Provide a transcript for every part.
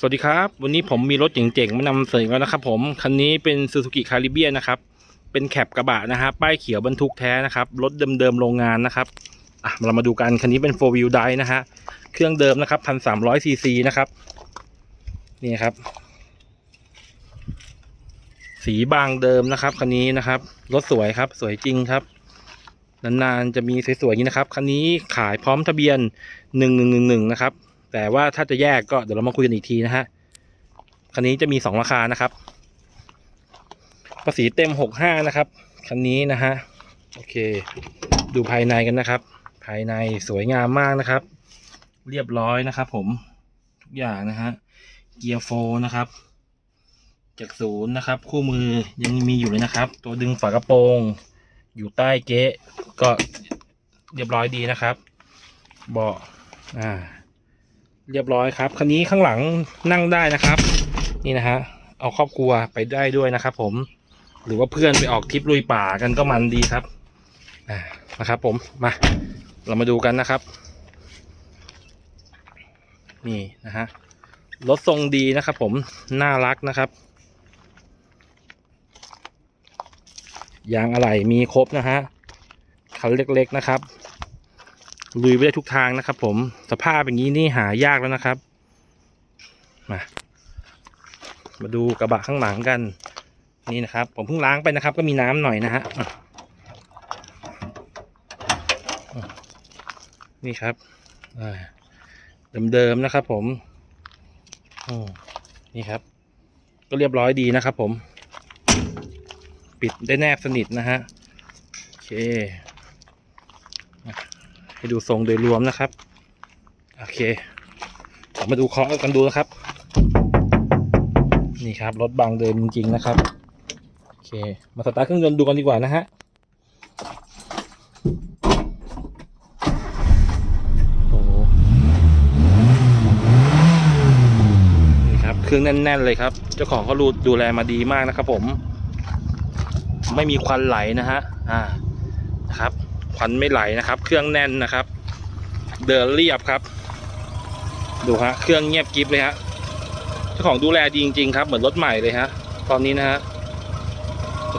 สวัสดีครับ วันนี้ผมมีรถเจ๋งๆมานำเสนอแล้วนะครับผม คันนี้เป็น Suzuki Caribbean นะครับ เป็นแคปกระบะนะฮะป้ายเขียวบรรทุกแท้นะครับ รถเดิมๆโรงงานนะครับอะเรามาดูกัน คันนี้เป็น4 wheel drive นะฮะ เครื่องเดิมนะครับ1,300ซีซีนะครับ นี่ครับ สีบางเดิมนะครับ คันนี้นะครับ รถสวยครับ สวยจริงครับนานๆจะมีสวยๆนี้นะครับ คันนี้ขายพร้อมทะเบียนหนึ่งหนึ่งหนึ่งนะครับ แต่ว่าถ้าจะแยกก็เดี๋ยวเรามาคุยกันอีกทีนะฮะคันนี้จะมีสองราคานะครับภาษีเต็มหกห้านะครับคันนี้นะฮะโอเค ดูภายในกันนะครับ ภายในสวยงามมากนะครับ เรียบร้อยนะครับ ผมทุกอย่างนะฮะเกียร์โฟนะครับจากศูนย์นะครับ คู่มือยังมีอยู่เลยนะครับ ตัวดึงฝากระโปรง อยู่ใต้เก๊ะก็เรียบร้อยดีนะครับ เบาะอ่า เรียบร้อยครับ คันนี้ข้างหลังนั่งได้นะครับ นี่นะฮะ เอาครอบครัวไปได้ด้วยนะครับ ผม หรือว่าเพื่อนไปออกทริปลุยป่ากันก็มันดีครับนะครับ ผม มา เรามาดูกันนะครับ นี่นะฮะ รถทรงดีนะครับ ผม น่ารักนะครับ ยางอะไหล่มีครบนะฮะ คันเล็กๆนะครับ ลุยไปได้ทุกทางนะครับผมสภาพอย่างนี้นี่หายากแล้วนะครับ มามาดูกระบะข้างหลังกันนี่นะครับ ผมเพิ่งล้างไปนะครับ ก็มีน้ำหน่อยนะฮะนี่ครับอ่าเดิมๆนะครับ ผมนี่ครับ ก็เรียบร้อยดีนะครับ ผม ปิดได้แนบสนิทนะฮะโอเค ให้ดูทรงโดยรวมนะครับ โอเคเรามาดูเคาะกันดูนะครับ นี่ครับรถบางเดิมจริง ๆ นะครับ โอเค มาสตาร์ทเครื่องยนต์ดูกันดีกว่านะฮะโอ้โหนี่ครับเครื่องแน่น ๆ เลยครับ เจ้าของเขาดูดูแลมาดีมากนะครับผม ไม่มีควันไหลนะฮะ อ่า นะครับ ควันไม่ไหลนะครับ เครื่องแน่นนะครับ เดินเรียบครับ ดูฮะเครื่องเงียบกริบเลยฮะเจ้าของดูแลดีจริงๆครับ เหมือนรถใหม่เลยฮะ ตอนนี้นะฮะ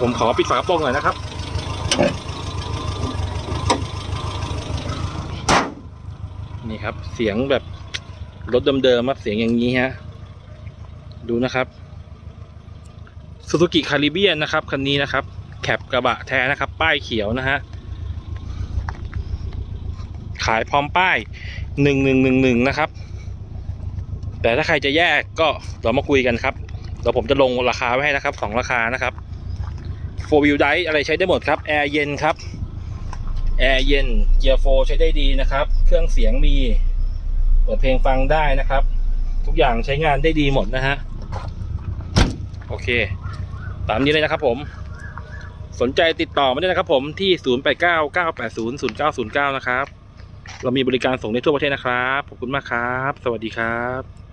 ผมขอปิดฝากระโปรงหน่อยนะครับนี่ครับ เสียงแบบรถเดิมๆครับเสียงอย่างนี้ฮะดูนะครับ Suzuki Caribbean นะครับคันนี้นะครับ แคปกระบะแท้นะครับ ป้ายเขียวนะฮะ ขายพร้อมป้ายหนึ่งหนึ่งหนึ่งหนึ่งนะครับ แต่ถ้าใครจะแยกก็เรามาคุยกันครับเดี๋ยวผมจะลงราคาไว้ให้นะครับสองราคานะครับ4 wheel drive อะไรใช้ได้หมดครับแอร์เย็นครับแอร์เย็นเกียร์โฟใช้ได้ดีนะครับ เครื่องเสียงมีเปิดเพลงฟังได้นะครับ ทุกอย่างใช้งานได้ดีหมดนะฮะโอเค ตามนี้เลยนะครับผม สนใจติดต่อมาได้นะครับผมที่ 0899800909 นะครับ เรามีบริการส่งในทั่วประเทศนะครับ ขอบคุณมากครับ สวัสดีครับ